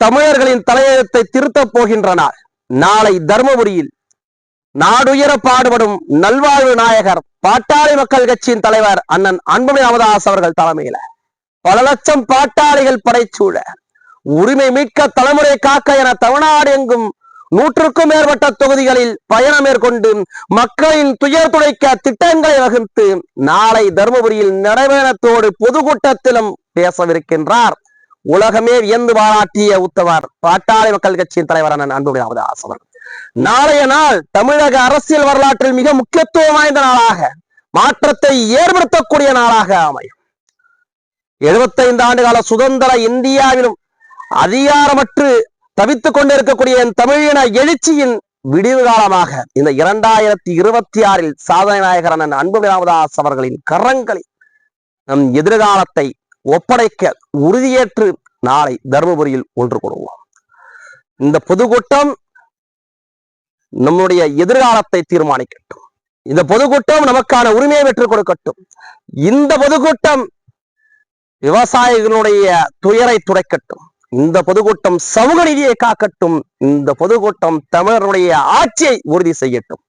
தமிழர்களின் தலையெழுத்தை திருத்தப் போகின்றனர் நாளை தருமபுரியில் நாடுயர பாடுபடும் நல்வாழ்வு நாயகர் பாட்டாளி மக்கள் கட்சியின் தலைவர் அண்ணன் அன்புமணி ராமதாஸ் அவர்கள் தலைமையில பல லட்சம் பாட்டாளிகள் படைச்சூழ உரிமை மீட்க தலைமுறை காக்க என தமிழ்நாடு எங்கும் நூற்றுக்கும் மேற்பட்ட தொகுதிகளில் பயணம் மேற்கொண்டு மக்களின் துயர் துடைக்க திட்டங்களை வகுத்து நாளை தருமபுரியில் நிறைவேறத்தோடு பொதுக்கூட்டத்திலும் பேசவிருக்கின்றார். உலகமே வியந்து பாராட்டிய உத்தவர் பாட்டாளி மக்கள் கட்சியின் தலைவரான அன்புடைய அவதாசவர் அவர்கள் நாளைய நாள் தமிழக அரசியல் வரலாற்றில் மிக முக்கியத்துவம் வாய்ந்த நாளாக மாற்றத்தை ஏற்படுத்தக்கூடிய நாளாக அமையும். எழுபத்தைந்து ஆண்டு கால சுதந்திர இந்தியாவிலும் அதிகாரமற்று தவித்துக் கொண்டிருக்கக்கூடிய என் தமிழின எழுச்சியின் விடிவு காலமாக இந்த இரண்டாயிரத்தி இருபத்தி ஆறில் சாதனை நாயகரான அன்பு ராமதாஸ் அவர்களின் கரங்களில் நம் எதிர்காலத்தை ஒப்படைக்க உறுதியேற்று நாளை தருமபுரியில் ஒன்று கூடுவோம். இந்த பொதுக்கூட்டம் நம்முடைய எதிர்காலத்தை தீர்மானிக்கட்டும். இந்த பொதுக்கூட்டம் நமக்கான உரிமையை பெற்றுக் கொடுக்கட்டும். இந்த பொதுக்கூட்டம் விவசாயிகளுடைய துயரை துடைக்கட்டும். இந்த பொதுக்கூட்டம் சமூக நீதியை காக்கட்டும். இந்த பொதுக்கூட்டம் தமிழருடைய ஆட்சியை உறுதி செய்யட்டும்.